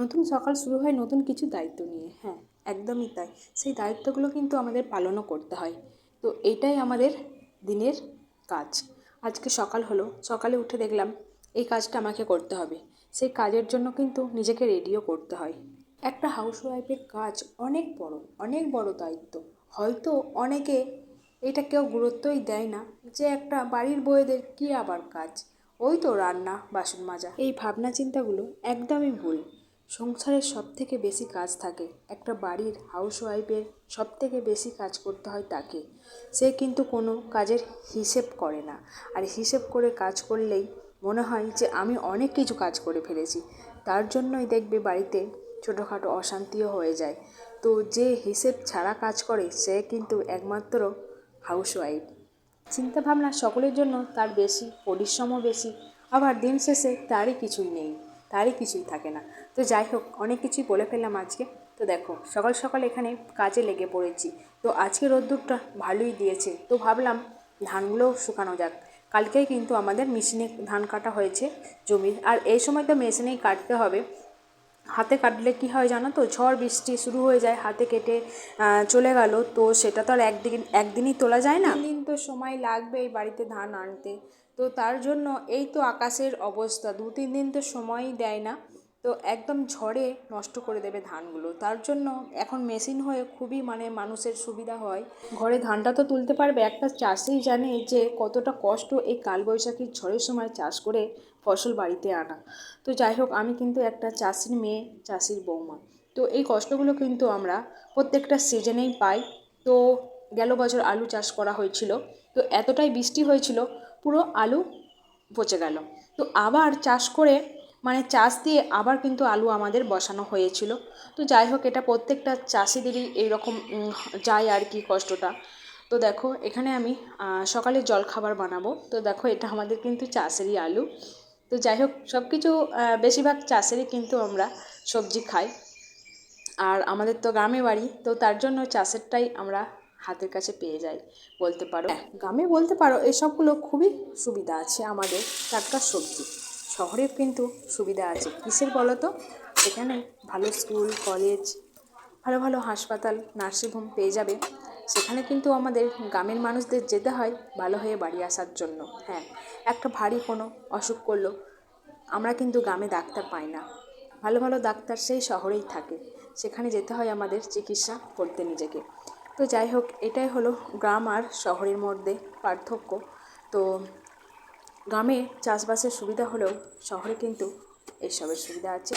নতুন সকাল শুরু হয় নতুন কিছু দায়িত্ব নিয়ে। হ্যাঁ একদমই তাই। সেই দায়িত্বগুলো কিন্তু আমাদের পালনও করতে হয়। তো এটাই আমাদের দিনের কাজ। আজকে সকাল হলো, সকালে উঠে দেখলাম এই কাজটা আমাকে করতে হবে। সেই কাজের জন্য কিন্তু নিজেকে রেডিও করতে হয়। একটা হাউসওয়াইফের কাজ অনেক বড় অনেক বড় দায়িত্ব। হয়তো অনেকে এটা কেউ গুরুত্বই দেয় না যে একটা বাড়ির বউয়েদের কী আবার কাজ। ওই তো রান্না, বাসন মাজা। এই ভাবনা চিন্তাগুলো একদমই ভুল। সংসারের সব থেকে বেশি কাজ থাকে। একটা বাড়ির হাউসওয়াইফের সব থেকে বেশি কাজ করতে হয় তাকে। সে কিন্তু কোনো কাজের হিসেব করে না। আর হিসেব করে কাজ করলেই মনে হয় যে, আমি অনেক কিছু কাজ করে ফেলেছি। তার জন্যই দেখবে বাড়িতে ছোটোখাটো অশান্তিও হয়ে যায়। তো যে হিসেব ছাড়া কাজ করে, সে কিন্তু একমাত্র হাউসওয়াইফ। চিন্তাভাবনা সকলের জন্য তার বেশি, পরিশ্রমও বেশি। আবার দিন শেষে তারই কিছুই নেই। তারই কিছুই থাকে না। তো যাই হোক, অনেক কিছুই বলে ফেললাম আজকে। তো দেখো, সকাল সকাল এখানে কাজে লেগে পড়েছি। তো আজকে রোদ্দুরটা ভালোই দিয়েছে। তো ভাবলাম ধানগুলোও শুকানো যাক। কালকেই কিন্তু আমাদের মেশিনে ধান কাটা হয়েছে জমির। আর এই সময় তো মেশিনেই কাটতে হবে। হাতে কাটলে কি হয় জানো তো? ঝড়, বৃষ্টি শুরু হয়ে যায়, হাতে কেটে চলে গেল। তো সেটা তো আর একদিন, একদিনই তোলা যায় না? দিন তো সময় লাগবে এই বাড়িতে ধান আনতে। তো তার জন্য এই তো আকাশের অবস্থা। দু, তিন দিন তো সময়ই দেয় না। তো একদম ঝড়ে নষ্ট করে দেবে ধানগুলো। তার জন্য এখন মেশিন হয়ে খুবই মানে মানুষের সুবিধা হয়। ঘরে ধানটা তো তুলতে পারবে। একটা চাষি জানে যে কতটা কষ্ট এই কালবৈশাখীর ঝড়ের সময় চাষ করে ফসল বাড়িতে আনা। তো যাই হোক, আমি কিন্তু একটা চাষির মেয়ে, চাষির বৌমা। তো এই কষ্টগুলো কিন্তু আমরা প্রত্যেকটা সিজনেই পাই। তো গেল বছর আলু চাষ করা হয়েছিল। তো এতটাই বৃষ্টি হয়েছিল পুরো আলু পচে গেল। তো আবার চাষ করে মানে চাষ দিয়ে আবার কিন্তু আলু আমাদের বসানো হয়েছিল। তো যাই হোক, এটা প্রত্যেকটা চাষিদেরই এইরকম যায় আর কি কষ্টটা। তো দেখো, এখানে আমি সকালে জলখাবার বানাবো। তো দেখো, এটা আমাদের কিন্তু চাষেরই আলু। তো যাই হোক সব কিছু বেশিরভাগ চাষেরই কিন্তু আমরা সবজি খাই। আর আমাদের তো গ্রামে বাড়ি, তো তার জন্য চাষেরটাই আমরা হাতের কাছে পেয়ে যাই বলতে পারো হ্যাঁ গ্রামে বলতে পারো এসবগুলো খুবই সুবিধা আছে আমাদের টাটকা সবজি। শহরে কিন্তু সুবিধা আছে। কিসের বলো তো? এখানে ভালো স্কুল, কলেজ, ভালো ভালো হাসপাতাল নার্সিংহোম পেয়ে যাবে। সেখানে কিন্তু আমাদের গ্রামের মানুষদের যেতে হয় ভালো হয়ে বাড়ি আসার জন্য। হ্যাঁ একটা ভারী কোনো অসুখ করল, আমরা কিন্তু গ্রামে ডাক্তার পাই না। ভালো ভালো ডাক্তার সেই শহরেই থাকে। সেখানে যেতে হয় আমাদের চিকিৎসা করতে নিজেকে। তো যাই হোক, এটাই হলো গ্রাম আর শহরের মধ্যে পার্থক্য। তো গ্রামে চাষবাসের সুবিধা হলেও শহরে কিন্তু এইসবের সুবিধা আছে।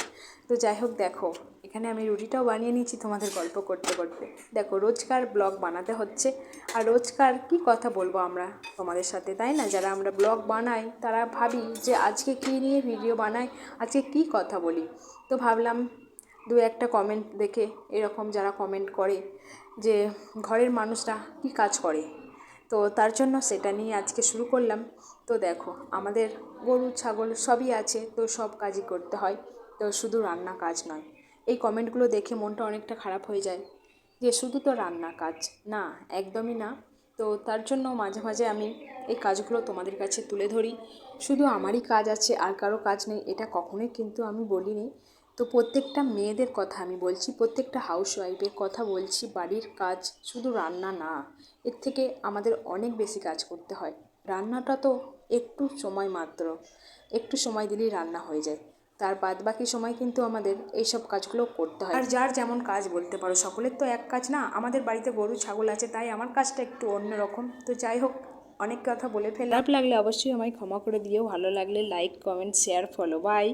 তো যাই হোক, দেখো, এখানে আমি রুটিটাও বানিয়ে নিয়েছি তোমাদের গল্প করতে করতে। দেখো, রোজকার ব্লগ বানাতে হচ্ছে। আর রোজকার কি কথা বলব আমরা তোমাদের সাথে, তাই না? যারা আমরা ব্লগ বানাই, তারা ভাবি যে আজকে কী নিয়ে ভিডিও বানাই, আজকে কি কথা বলি। তো ভাবলাম দু একটা কমেন্ট দেখে এরকম যারা কমেন্ট করে যে ঘরের মানুষরা কি কাজ করে। তো তার জন্য সেটা নিয়ে আজকে শুরু করলাম। তো দেখো, আমাদের গরু, ছাগল সবই আছে, তো সব কাজই করতে হয়। তো শুধু রান্না কাজ নয়। এই কমেন্টগুলো দেখে মনটা অনেকটা খারাপ হয়ে যায় যে শুধু তো রান্না কাজ। না, একদমই না। তো তার জন্য মাঝে মাঝে আমি এই কাজগুলো তোমাদের কাছে তুলে ধরি। শুধু আমারই কাজ আছে, আর কারও কাজ নেই, এটা কখনোই কিন্তু আমি বলিনি। তো প্রত্যেকটা মেয়েদের কথা আমি বলছি, প্রত্যেকটা হাউস ওয়াইফের কথা বলছি, বাড়ির কাজ শুধু রান্না না, এর থেকে আমাদের অনেক বেশি কাজ করতে হয়। রান্নাটা তো একটু সময় মাত্র, একটু সময় দিলেই রান্না হয়ে যায়। তার বাদ বাকি সময় কিন্তু আমাদের এইসব কাজগুলো করতে হয়। আর যার যেমন কাজ বলতে পারো, সকলের তো এক কাজ না, আমাদের বাড়িতে গরু, ছাগল আছে, তাই আমার কাজটা একটু অন্যরকম তো যাই হোক, অনেক কথা বলে ফেললাম। লাগলে অবশ্যই আমায় ক্ষমা করে দিও, ভালো লাগলে like comment share follow bye